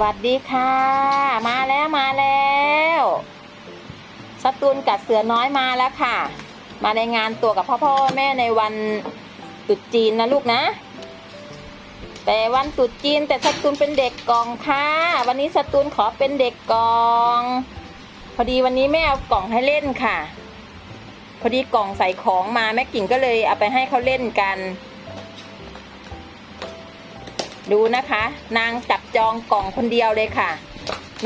วัสดีค่ะ มาแล้วมาแล้วสตูนกัดเสือน้อยมาแล้วค่ะ มารายงานตัวกับพ่อพ่อแม่ในวันตรุษจีนนะลูกนะ แต่วันตรุษจีนแต่สตูนเป็นเด็กกองค่ะ วันนี้สตูนขอเป็นเด็กกอง พอดีวันนี้แม่เอากล่องให้เล่นค่ะ พอดีกล่องใส่ของมาแม่กิ่งก็เลยเอาไปให้เขาเล่นกัน ดูนะคะ นางจับจองกล่องคนเดียวเลยค่ะ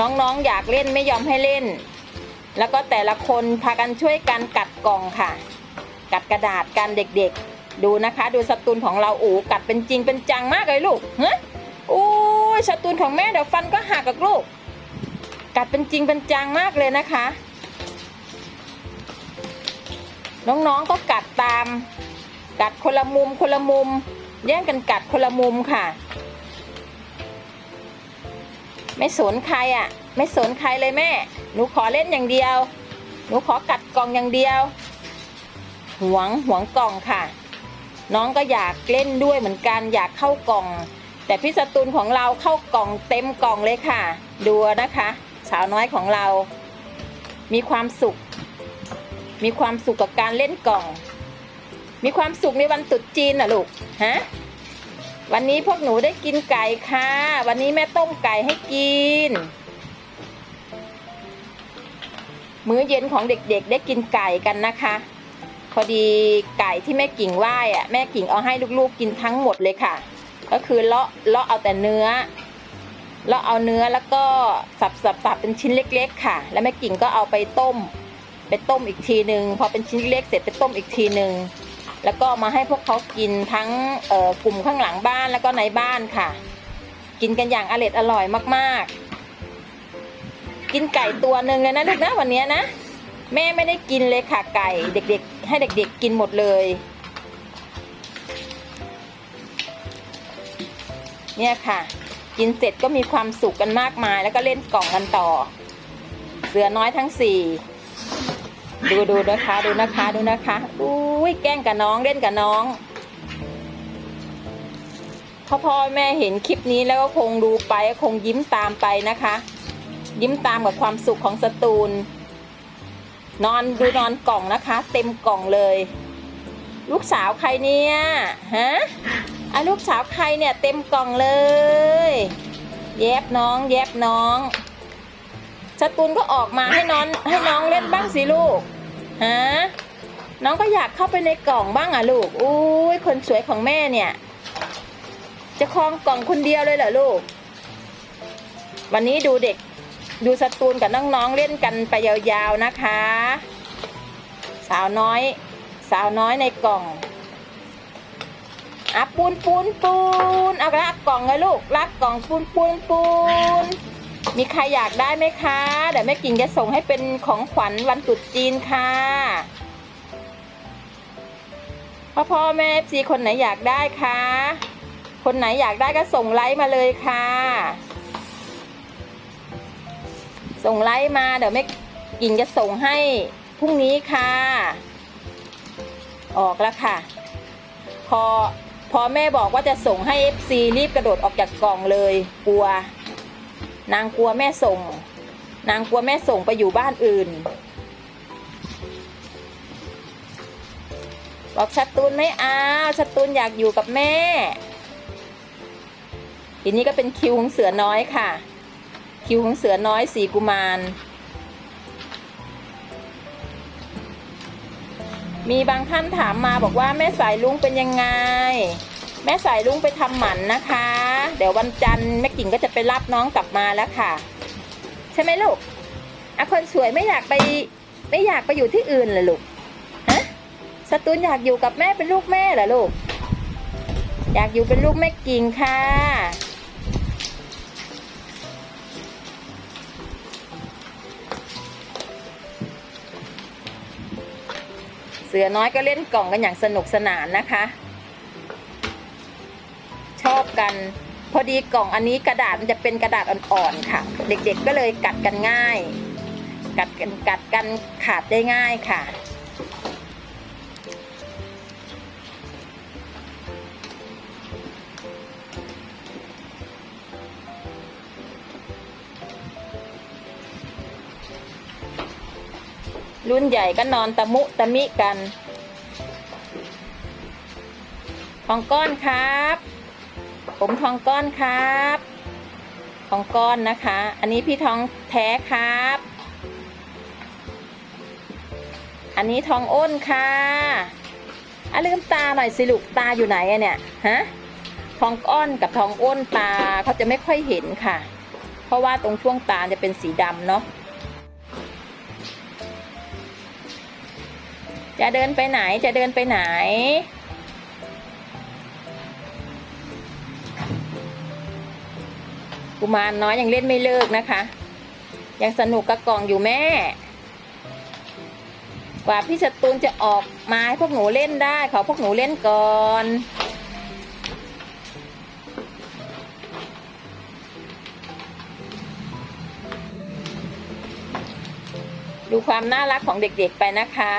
น้องๆอยากเล่นไม่ยอมให้เล่น แล้วก็แต่ละคนพากันช่วยกันกัดกล่องค่ะ กัดกระดาษกันเด็กๆ ดูนะคะ ดูสตูนของเราโอ้กัดเป็นจริงเป็นจังมากเลยลูกเฮ้ยโอ้สตูนของแม่เดี๋ยวฟันก็หักกับลูก กัดเป็นจริงเป็นจังมากเลยนะคะ น้องๆก็กัดตาม กัดคนละมุมคนละมุมแย่งกันกัดคนละมุมค่ะ ไม่สนใครอะ ไม่สนใครเลยแม่ หนูขอเล่นอย่างเดียว หนูขอกัดกล่องอย่างเดียว หวงหวงกล่องค่ะ น้องก็อยากเล่นด้วยเหมือนกันอยากเข้ากล่อง แต่พี่สตูนของเราเข้ากล่องเต็มกล่องเลยค่ะ ดูนะคะ สาวน้อยของเรา มีความสุข มีความสุขกับการเล่นกล่อง มีความสุขในวันตรุษจีนน่ะลูก ฮะ วันนี้พวกหนูได้กินไก่ค่ะ วันนี้แม่ต้มไก่ให้กิน มื้อเย็นของเด็กๆได้กินไก่กันนะคะ พอดีไก่ที่แม่กิ่งไหว้อะแม่กิ่งเอาให้ลูกๆกินทั้งหมดเลยค่ะ ก็คือเลาะเลาะเอาแต่เนื้อเลาะเอาเนื้อแล้วก็สับสับสับเป็นชิ้นเล็ก ๆ ค่ะ แล้วแม่กิ่งก็เอาไปต้ม ไปต้มอีกทีหนึ่งพอเป็นชิ้นเล็กเสร็จไปต้มอีกทีหนึ่ง แล้วก็มาให้พวกเขากินทั้งกลุ่มข้างหลังบ้านแล้วก็ในบ้านค่ะ กินกันอย่างอร่อยอร่อยมาก ๆ กินไก่ตัวหนึ่งเลยนะลูกนะวันนี้นะ แม่ไม่ได้กินเลยค่ะไก่เด็ก ๆ ให้เด็ก ๆ กินหมดเลยเนี่ยค่ะ กินเสร็จก็มีความสุขกันมากมาย แล้วก็เล่นกล่องกันต่อ เสือน้อยทั้งสี่ ดูดูนะคะ ดูนะคะ ดูนะคะอุ้ยแกล้งกับน้องเล่นกับน้องพ่อพ่อแม่เห็นคลิปนี้แล้วก็คงดูไปคงยิ้มตามไปนะคะ ยิ้มตามกับความสุขของสตูล นอนดูนอนกล่องนะคะ เต็มกล่องเลย ลูกสาวใครเนี่ยฮะอะลูกสาวใครเนี่ยเต็มกล่องเลย แยบน้อง แยบน้อง สตูนก็ออกมาให้น้องให้น้องเล่นบ้างสิลูกฮะน้องก็อยากเข้าไปในกล่องบ้างอะลูกอุ้ยคนสวยของแม่เนี่ย จะคลองกล่องคนเดียวเลยเหรอลูก วันนี้ดูเด็กดูสตูนกับน้องๆเล่นกันไปยาวๆนะคะ สาวน้อย สาวน้อยในกล่องอะปูนปูนปูนเอาลากกล่องเลยลูกลากกล่องปูนปูนปูน มีใครอยากได้ไหมคะ เดี๋ยวแม่กิ่งจะส่งให้เป็นของขวัญวันตรุษจีนค่ะพ่อพ่อแม่ซีคนไหนอยากได้คะคนไหนอยากได้ก็ส่งไลค์มาเลยค่ะ ส่งไลค์มาเดี๋ยวแม่กิ่งจะส่งให้พรุ่งนี้ค่ะ ออกแล้วค่ะ พอพอแม่บอกว่าจะส่งให้ FC รีบกระโดดออกจากกล่องเลยกลัว นางกลัวแม่ส่ง นางกลัวแม่ส่งไปอยู่บ้านอื่น บอกชัดตูนไม่เอาชัดตูนอยากอยู่กับแม่ ทีนี้ก็เป็นคิวของเสือน้อยค่ะ คิวของเสือน้อยสีกุมารมีบางท่านถามมาบอกว่าแม่สายลุงเป็นยังไง แม่สายลุงไปทำหมันนะคะ เดี๋ยววันจันทร์แม่กิ่งก็จะไปรับน้องกลับมาแล้วค่ะ ใช่ไหมลูกอะคนสวยไม่อยากไปไม่อยากไปอยู่ที่อื่นเหรอลูกฮะสตูนอยากอยู่กับแม่เป็นลูกแม่เหรอลูก อยากอยู่เป็นลูกแม่กิ่งค่ะเสือน้อยก็เล่นกล่องกันอย่างสนุกสนานนะคะ ชอบกัน พอดีกล่องอันนี้กระดาษมันจะเป็นกระดาษอ่อนๆค่ะ เด็กๆก็เลยกัดกันง่าย กัดกันกัดกันขาดได้ง่ายค่ะรุ่นใหญ่ก็นอนตะมุตะมิกัน ของก้อนครับ ผมทองก้อนครับ ทองก้อนนะคะ อันนี้พี่ทองแท้ครับ อันนี้ทองอ้นค่ะอะลืมตาหน่อยสิลูกตาอยู่ไหนอะเนี่ยฮะทองก้อนกับทองอ้นตาเขาจะไม่ค่อยเห็นค่ะ เพราะว่าตรงช่วงตาจะเป็นสีดำเนาะจะเดินไปไหนจะเดินไปไหน กุมารน้อยยังเล่นไม่เลิกนะคะ ยังสนุกกับกล่องอยู่แม่ กว่าพี่สตูนจะออกมาให้พวกหนูเล่นได้ ขอพวกหนูเล่นก่อนดูความน่ารักของเด็กๆไปนะคะ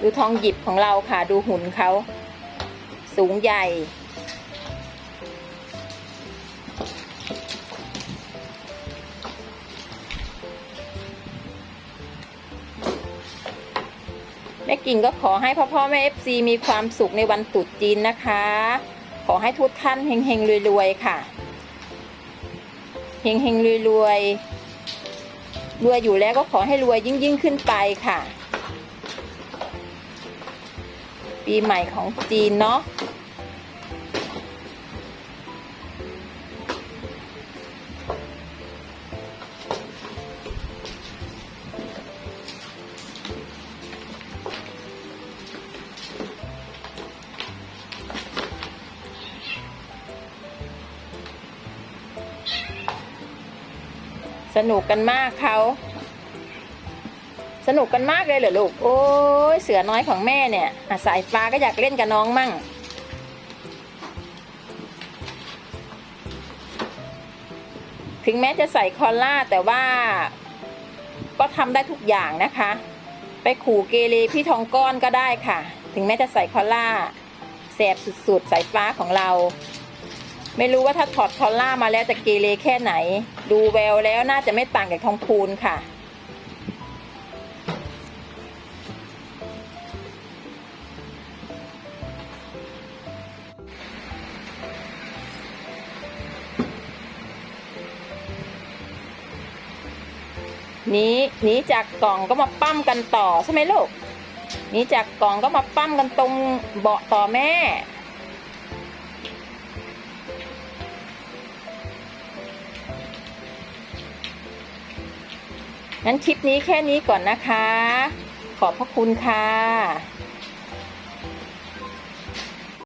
ดูทองหยิบของเราค่ะ ดูหุ่นเขา สูงใหญ่ กิ่งก็ขอให้พ่อพ่อแม่เอฟซีมีความสุขในวันตรุษจีนนะคะ ขอให้ทุกท่านเฮงๆรวยๆค่ะเฮงเฮงรวยรวยรวยอยู่แล้วก็ขอให้รวยยิ่งยิ่งขึ้นไปค่ะ ปีใหม่ของจีนเนาะ สนุกกันมากเขา สนุกกันมากเลยเหรอลูก โอ้ยเสือน้อยของแม่เนี่ยสายฟ้าก็อยากเล่นกับน้องมั่ง ถึงแม้จะใส่คอลล่าแต่ว่า ก็ทำได้ทุกอย่างนะคะ ไปขู่เกเรพี่ทองก้อนก็ได้ค่ะ ถึงแม้จะใส่คอลล่าแสบสุดๆสายฟ้าของเรา ไม่รู้ว่าถ้าถอดคอลล่ามาแล้วจะเกเรแค่ไหน ดูแววแล้วน่าจะไม่ต่างจากทองคูณค่ะหนี้หนีจากกล่องก็มาปั้มกันต่อใช่ไหมลูกหนีจากกล่องก็มาปั้มกันตรงเบาะต่อแม่ งั้นคลิปนี้แค่นี้ก่อนนะคะ ขอบพระคุณค่ะ